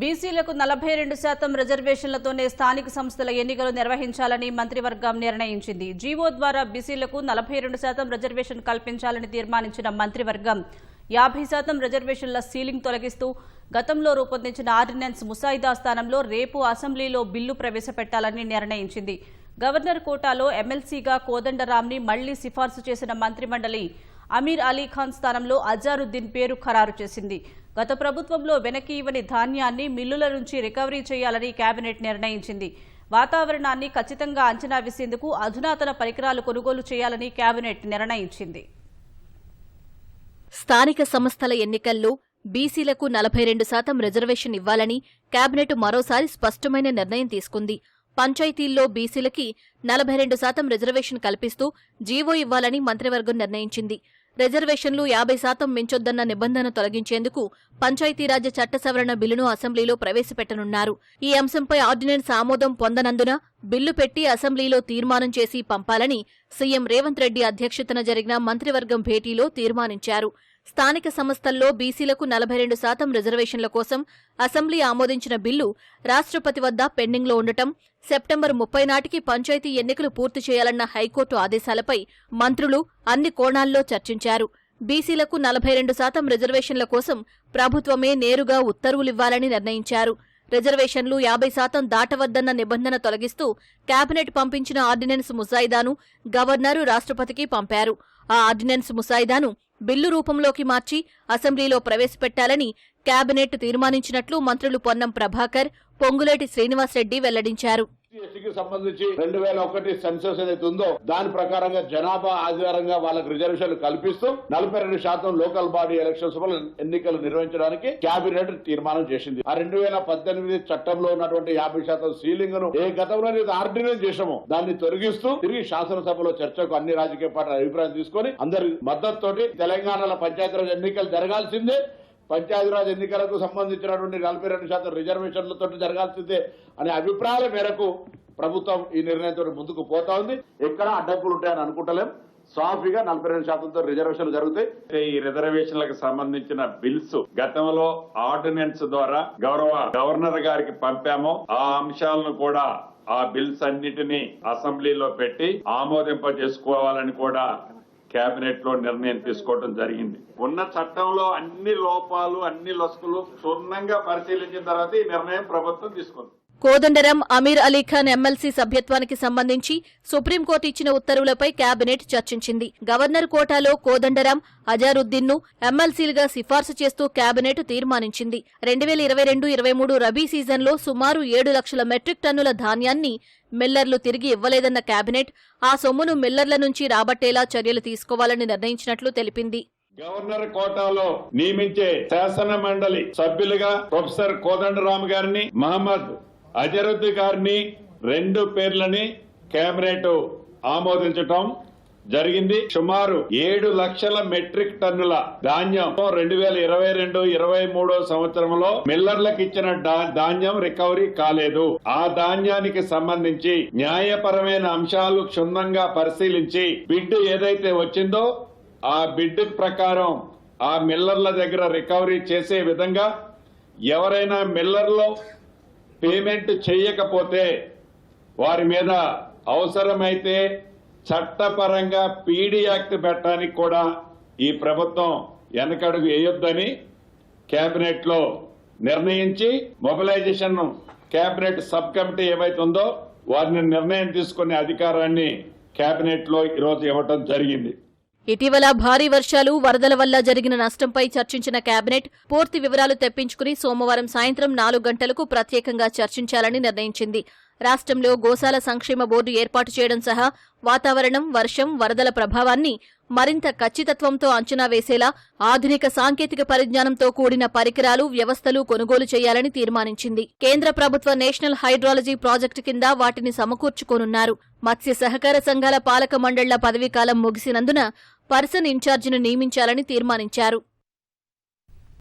బీసీలకు నలభై రెండు శాతం రిజర్వేషన్లతోనే స్థానిక సంస్థల ఎన్నికలు నిర్వహించాలని మంత్రివర్గం నిర్ణయించింది. జీవో ద్వారా బీసీలకు నలభై రెండు శాతం రిజర్వేషన్ కల్పించాలని తీర్మానించిన మంత్రివర్గం యాభై శాతం రిజర్వేషన్ల సీలింగ్ తొలగిస్తూ గతంలో రూపొందించిన ఆర్డినెన్స్ ముసాయిదా స్థానంలో రేపు అసెంబ్లీలో బిల్లు ప్రవేశపెట్టాలని నిర్ణయించింది. గవర్నర్ కోటాలో ఎమ్మెల్సీగా కోదండరాంని మళ్ళీ సిఫార్సు చేసిన మంత్రిమండలి అమీర్ అలీ ఖాన్ స్థానంలో అజారుద్దీన్ పేరు ఖరారు చేసింది. గత ప్రభుత్వంలో వెనక్కి ఇవ్వని ధాన్యాన్ని మిల్లుల నుంచి రికవరీ చేయాలని కేబినెట్ నిర్ణయించింది. వాతావరణాన్ని ఖచ్చితంగా అంచనా వేసేందుకు అధునాతన పరికరాలు కొనుగోలు చేయాలని కేబినెట్ నిర్ణయించింది. స్థానిక సంస్థల ఎన్నికల్లో బీసీలకు నలభై రెండు శాతం రిజర్వేషన్ ఇవ్వాలని కేబినెట్ మరోసారి స్పష్టమైన నిర్ణయం తీసుకుంది. పంచాయతీల్లో బీసీలకి నలభై రెండు శాతం రిజర్వేషన్ కల్పిస్తూ జీవో ఇవ్వాలని మంత్రివర్గం నిర్ణయించింది. రిజర్వేషన్లు యాభై శాతం మించొద్దన్న నిబంధన తొలగించేందుకు పంచాయతీరాజ్ చట్ట సవరణ బిల్లును అసెంబ్లీలో ప్రవేశపెట్టనున్నారు. ఈ అంశంపై ఆర్డినెన్స్ ఆమోదం పొందనందున బిల్లు పెట్టి అసెంబ్లీలో తీర్మానం చేసి పంపాలని సీఎం రేవంత్ రెడ్డి అధ్యక్షతన జరిగిన మంత్రివర్గం భేటీలో తీర్మానించారు. స్థానిక సంస్థల్లో బీసీలకు నలభై రెండు శాతం రిజర్వేషన్ల కోసం అసెంబ్లీ ఆమోదించిన బిల్లు రాష్ట్రపతి వద్ద పెండింగ్లో ఉండటం సెప్టెంబర్ ముప్పై నాటికి పంచాయతీ ఎన్నికలు పూర్తి చేయాలన్న హైకోర్టు ఆదేశాలపై మంత్రులు అన్ని కోణాల్లో చర్చించారు. బీసీలకు నలభై రెండు శాతం రిజర్వేషన్ల కోసం ప్రభుత్వమే నేరుగా ఉత్తర్వులివ్వాలని నిర్ణయించారు. రిజర్వేషన్లు యాభై శాతం దాటవద్దన్న నిబంధన తొలగిస్తూ కేబినెట్ పంపించిన ఆర్డినెన్స్ ముసాయిదాను గవర్నరు రాష్ట్రపతికి పంపారు. ఆ ఆర్డినెన్స్ ముసాయిదాను బిల్లు రూపంలోకి మార్చి అసెంబ్లీలో ప్రవేశపెట్టాలని కేబినెట్ తీర్మానించినట్లు మంత్రులు పొన్నం ప్రభాకర్ పొంగులేటి శ్రీనివాసరెడ్డి వెల్లడించారు. ఎస్సీకి సంబంధించి రెండు వేల ఒకటి సెన్సస్ ఏదైతే ఉందో దాని ప్రకారంగా జనాభా ఆధారంగా వాళ్ళకి రిజర్వేషన్లు కల్పిస్తూ నలభై రెండు శాతం లోకల్ బాడీ ఎలక్షన్స్ వల్ల ఎన్నికలు నిర్వహించడానికి కేబినెట్ తీర్మానం చేసింది. ఆ రెండు వేల పద్దెనిమిది చట్టంలో ఉన్నటువంటి యాభై శాతం సీలింగ్ను ఏ గతంలో ఆర్డినెన్స్ చేసామో దాన్ని తొలగిస్తూ తిరిగి శాసనసభలో చర్చకు అన్ని రాజకీయ పార్టీల అభిప్రాయం తీసుకొని అందరి మద్దతుతోటి తెలంగాణలో పంచాయతీరాజ్ ఎన్నికలు జరగాల్సిందే. పంచాయతీరాజ్ ఎన్నికలకు సంబంధించినటువంటి నలభై రెండు శాతం రిజర్వేషన్లతో జరగాల్సిందే అనే అభిప్రాయాల మేరకు ప్రభుత్వం ఈ నిర్ణయంతో ముందుకు పోతా ఉంది. ఎక్కడ అడ్డంకులు ఉంటాయని అనుకుంటలేం. సాఫీగా నలభై రెండు శాతంతో రిజర్వేషన్లు జరుగుతాయి. ఈ రిజర్వేషన్లకు సంబంధించిన బిల్స్ గతంలో ఆర్డినెన్స్ ద్వారా గౌరవ గవర్నర్ గారికి పంపాము. ఆ అంశాలను కూడా ఆ బిల్స్ అన్నిటినీ అసెంబ్లీలో పెట్టి ఆమోదింప చేసుకోవాలని కూడా కేబినెట్లో నిర్ణయం తీసుకోవడం జరిగింది. ఉన్న చట్టంలో అన్ని లోపాలు అన్ని లొసుకులు క్షుణ్ణంగా పరిశీలించిన తర్వాత ఈ నిర్ణయం ప్రభుత్వం తీసుకుంది. కోదండరం అమీర్ అలీ ఖాన్ ఎమ్మెల్సీ సభ్యత్వానికి సంబంధించి సుప్రీంకోర్టు ఇచ్చిన ఉత్తర్వులపై కేబినెట్ చర్చించింది. గవర్నర్ కోటాలో కోదండరం అజారుద్దీన్ను ఎమ్మెల్సీలుగా సిఫార్సు చేస్తూ కేబినెట్ తీర్మానించింది. రెండు వేల ఇరవై రెండు ఇరవై మూడు రబీ సీజన్లో సుమారు ఏడు లక్షల మెట్రిక్ టన్నుల ధాన్యాన్ని మిల్లర్లు తిరిగి ఇవ్వలేదన్న కేబినెట్ ఆ సొమ్మును మిల్లర్ల నుంచి రాబట్టేలా చర్యలు తీసుకోవాలని నిర్ణయించినట్లు తెలిపింది. గవర్నర్ కోటాలో నియమించే శాసన మండలి సభ్యులుగా ప్రొఫెసర్ కోదండరామ్ గారిని మహమ్మద్ అజరుద్ది గారిని రెండు పేర్లని కేబినెట్ ఆమోదించటం జరిగింది. సుమారు ఏడు లక్షల మెట్రిక్ టన్నుల ధాన్యం రెండు వేల ఇరవై రెండు ఇరవై మూడో సంవత్సరంలో మిల్లర్లకు ఇచ్చిన డా- ధాన్యం రికవరీ కాలేదు. ఆ ధాన్యానికి సంబంధించి న్యాయపరమైన అంశాలు క్షుణ్ణంగా పరిశీలించి బిడ్డు ఏదైతే వచ్చిందో ఆ బిడ్డు ప్రకారం ఆ మిల్లర్ల దగ్గర రికవరీ చేసే విధంగా ఎవరైనా మిల్లర్లో పేమెంట్ చేయకపోతే వారి మీద అవసరమైతే చట్టపరంగా పీడీ యాక్ట్ పెట్టడానికి కూడా ఈ ప్రభుత్వం వెనకడుగు వేయొద్దని కేబినెట్లో నిర్ణయించి మొబిలైజేషన్ కేబినెట్ సబ్ కమిటీ ఏమైతుందో వారిని నిర్ణయం తీసుకునే అధికారాన్ని కేబినెట్లో ఈరోజు ఇవ్వటం జరిగింది. ఇటీవల భారీ వర్షాలు వరదల వల్ల జరిగిన నష్టంపై చర్చించిన కేబినెట్ పూర్తి వివరాలు తెప్పించుకుని సోమవారం సాయంత్రం నాలుగు గంటలకు ప్రత్యేకంగా చర్చించాలని నిర్ణయించింది. రాష్ట్రంలో గోశాల సంక్షేమ బోర్డు ఏర్పాటు చేయడం సహా వాతావరణం వర్షం వరదల ప్రభావాన్ని మరింత ఖచ్చితత్వంతో అంచనా వేసేలా ఆధునిక సాంకేతిక పరిజ్ఞానంతో కూడిన పరికరాలు వ్యవస్థలు కొనుగోలు చేయాలని తీర్మానించింది. కేంద్ర ప్రభుత్వ నేషనల్ హైడ్రాలజీ ప్రాజెక్టు కింద వాటిని సమకూర్చుకోనున్నారు. మత్స్య సహకార సంఘాల పాలక మండళ్ళ పదవీకాలం ముగిసినందున పర్సన్ ఇన్ఛార్జిను నియమించాలని తీర్మానించారు.